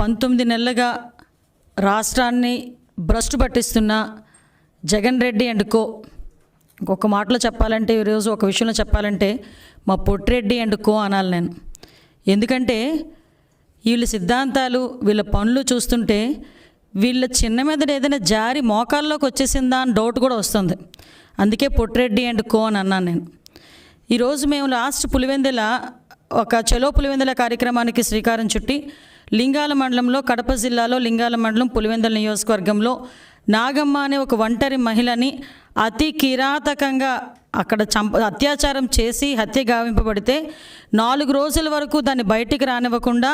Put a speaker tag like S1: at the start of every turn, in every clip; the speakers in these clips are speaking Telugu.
S1: పంతొమ్మిది నెలలుగా రాష్ట్రాన్ని భ్రష్టు పట్టిస్తున్న జగన్ రెడ్డి అండ్ కో. ఇంకొక మాటలో చెప్పాలంటే ఈరోజు ఒక విషయంలో చెప్పాలంటే మా పొట్టిరెడ్డి అండ్ కో అనాలి నేను. ఎందుకంటే వీళ్ళ సిద్ధాంతాలు వీళ్ళ పనులు చూస్తుంటే వీళ్ళ చిన్న మీద ఏదైనా జారి మోకాల్లోకి వచ్చేసిందా అని డౌట్ కూడా వస్తుంది. అందుకే పొట్టిరెడ్డి అండ్ కో అని అన్నాను నేను. ఈరోజు మేము లాస్ట్ పులివెందుల ఒక చలో పులివెందుల కార్యక్రమానికి శ్రీకారం చుట్టి లింగాల మండలంలో కడప జిల్లాలో లింగాల మండలం పులివెందల నియోజకవర్గంలో నాగమ్మ అనే ఒక ఒంటరి మహిళని అతి కిరాతకంగా అక్కడ చంప అత్యాచారం చేసి హత్య గావింపబడితే నాలుగు రోజుల వరకు దాన్ని బయటికి రానివ్వకుండా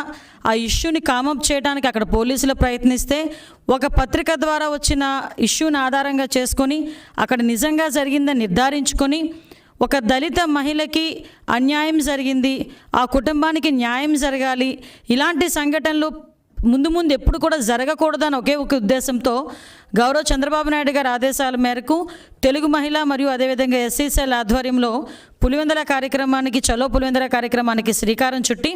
S1: ఆ ఇష్యూని కామప్ చేయడానికి అక్కడ పోలీసులు ప్రయత్నిస్తే ఒక పత్రిక ద్వారా వచ్చిన ఇష్యూని ఆధారంగా చేసుకొని అక్కడ నిజంగా జరిగిందని నిర్ధారించుకొని ఒక దళిత మహిళకి అన్యాయం జరిగింది ఆ కుటుంబానికి న్యాయం జరగాలి. ఇలాంటి సంఘటనలు ముందు ముందు ఎప్పుడు కూడా జరగకూడదని ఒకే ఒక ఉద్దేశంతో గౌరవ చంద్రబాబు నాయుడు గారి ఆదేశాల మేరకు తెలుగు మహిళ మరియు అదేవిధంగా ఎస్సీసీఎల్ ఆధ్వర్యంలో పులివెందల కార్యక్రమానికి చలో పులివెందల కార్యక్రమానికి శ్రీకారం చుట్టి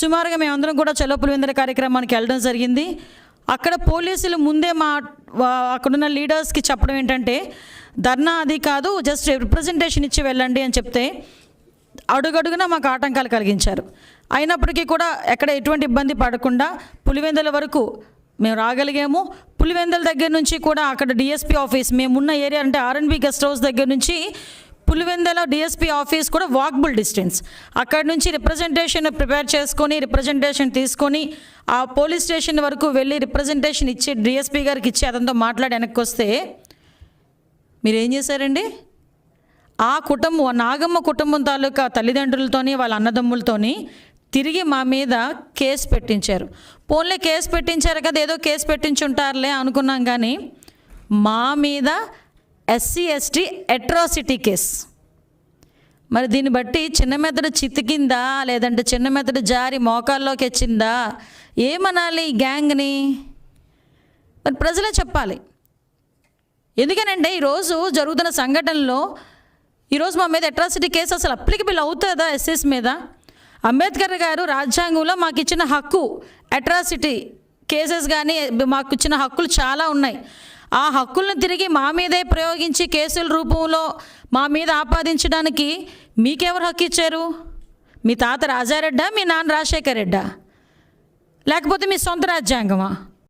S1: సుమారుగా మేమందరం కూడా చలో పులివెందల కార్యక్రమానికి వెళ్ళడం జరిగింది. అక్కడ పోలీసులు ముందే మా అక్కడున్న లీడర్స్కి చెప్పడం ఏంటంటే ధర్నా అది కాదు జస్ట్ రిప్రజెంటేషన్ ఇచ్చి వెళ్ళండి అని చెప్తే అడుగడుగునా మాకు ఆటంకాలు కలిగించారు. అయినప్పటికీ కూడా ఎక్కడ ఎటువంటి ఇబ్బంది పడకుండా పులివెందుల వరకు మేము రాగలిగాము. పులివెందుల దగ్గర నుంచి కూడా అక్కడ డిఎస్పీ ఆఫీస్ మేమున్న ఏరియా అంటే ఆర్ఎన్బి గెస్ట్ హౌస్ దగ్గర నుంచి పులివెందుల డిఎస్పీ ఆఫీస్ కూడా వాక్బుల్ డిస్టెన్స్ అక్కడ నుంచి రిప్రజెంటేషన్ ప్రిపేర్ చేసుకొని రిప్రజెంటేషన్ తీసుకొని ఆ పోలీస్ స్టేషన్ వరకు వెళ్ళి రిప్రజెంటేషన్ ఇచ్చి డిఎస్పీ గారికి ఇచ్చి అతనితో మాట్లాడి వెనక్కి వస్తే మీరేం చేశారండి? ఆ కుటుంబం నాగమ్మ కుటుంబం తాలూకా తల్లిదండ్రులతోని వాళ్ళ అన్నదమ్ములతోని తిరిగి మా మీద కేసు పెట్టించారు. పోన్లే కేసు పెట్టించారు కదా ఏదో కేసు పెట్టించుంటారులే అనుకున్నాం కానీ మా మీద ఎస్సీ ఎస్టీ అట్రాసిటీ కేస్ మరి దీన్ని బట్టి చిన్న మెదడు చితికిందా? లేదంటే చిన్న మెదడు జారి మోకాల్లోకి వచ్చిందా? ఏమనాలి ఈ గ్యాంగ్ని? మరి ప్రజలే చెప్పాలి. ఎందుకనంటే ఈరోజు జరుగుతున్న సంఘటనలో ఈరోజు మా మీద అట్రాసిటీ కేసు అసలు అప్లికబుల్ అవుతుందా ఎస్ఎస్ మీద? అంబేద్కర్ గారు రాజ్యాంగంలో మాకు ఇచ్చిన హక్కు అట్రాసిటీ కేసెస్ కానీ మాకు ఇచ్చిన హక్కులు చాలా ఉన్నాయి. ఆ హక్కులను తిరిగి మా మీదే ప్రయోగించి కేసుల రూపంలో మా మీద ఆపాదించడానికి మీకెవరు హక్కు ఇచ్చారు? మీ తాత రాజారెడ్డా మీ నాన్న రాజశేఖర్ రెడ్డా లేకపోతే మీ సొంత రాజ్యాంగమా?